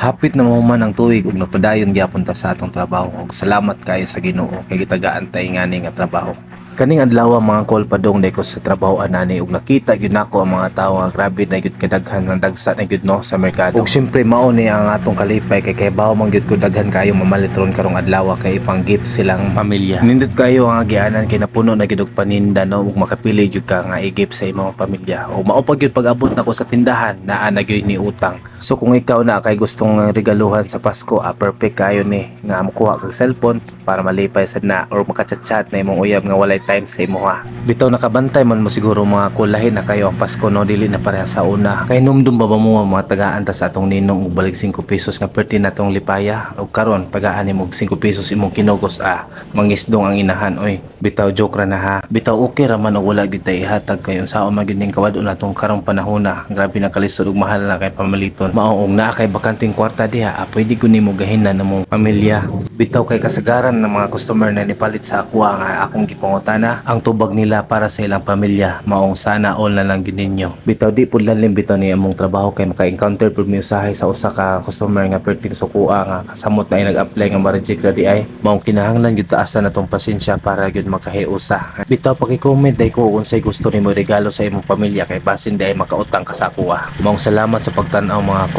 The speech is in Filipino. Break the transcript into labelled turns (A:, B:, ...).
A: Hapit na mo man ang tuig ug nagpadayon gyapon ta sa atong trabaho ug salamat kayo sa Ginoo kay gitagaantay ngani nga trabaho. Kaning adlaw mga call padong day ko sa trabaho anani ug nakita gyud nako ang mga tawo nga grabe na gyud kadaghan ng dagsa na gyud no sa merkado. Ug syempre mao ni ang atong kalipay kay kay bawo man gyud ko daghan kayo mamalitron karong adlaw kay ipang gift silang pamilya. Nindot kayo ang agianan kay napuno na gyud og paninda no ug makapili gyud ka nga i-gift sa imong pamilya. O mao pa gyud pag-abot nako sa tindahan naa na gyud ni utang. So kung ikaw na kay gustong regaluhan sa Pasko, ah, perfect kayo ni nga makuha kag cellphone para malipay sad na or makachat-chat na imong uyab nga walay time sa imo ha. Bitaw nakabantay man mo siguro mga kulahin na kayo ang Pasko no dili na pareha sa una. Kay numdum ba mo mga tagaan ta sa atong ninong ug balik 5 pesos nga perti natong lipaya ug karon pagaan nimo og 5 pesos imong kinugos ah mangisdong ang inahan oy. Bitaw joke ra na ha. Bitaw okay ra man og wala ta ihatag kayo sa man gyud ning kawado natong karong panahon na. Grabe na kalisod ug mahal na kay pamaliton. Mao og naa kay bakanting kwarta diha ah, pwede ko nimo gahinan na mong pamilya. Bitaw kay kasagaran ng mga customer na nipalit sa ako nga akong gipangutana ang tubag nila para sa ilang pamilya maong sana all na lang gid ninyo. Bitaw di pud lalim bitaw ni among trabaho kay maka-encounter pud usahay sa usa ka customer nga perting sukua nga kasamot na ay nag-apply nga ma-reject di ay maong kinahanglan gyud taasan natong pasensya para gyud makahiusa. Bitaw paki-comment day ko kung say gusto nimo regalo sa imong pamilya kay basin day makautang ka sa ako ah. Maong salamat sa pagtan-aw mga kol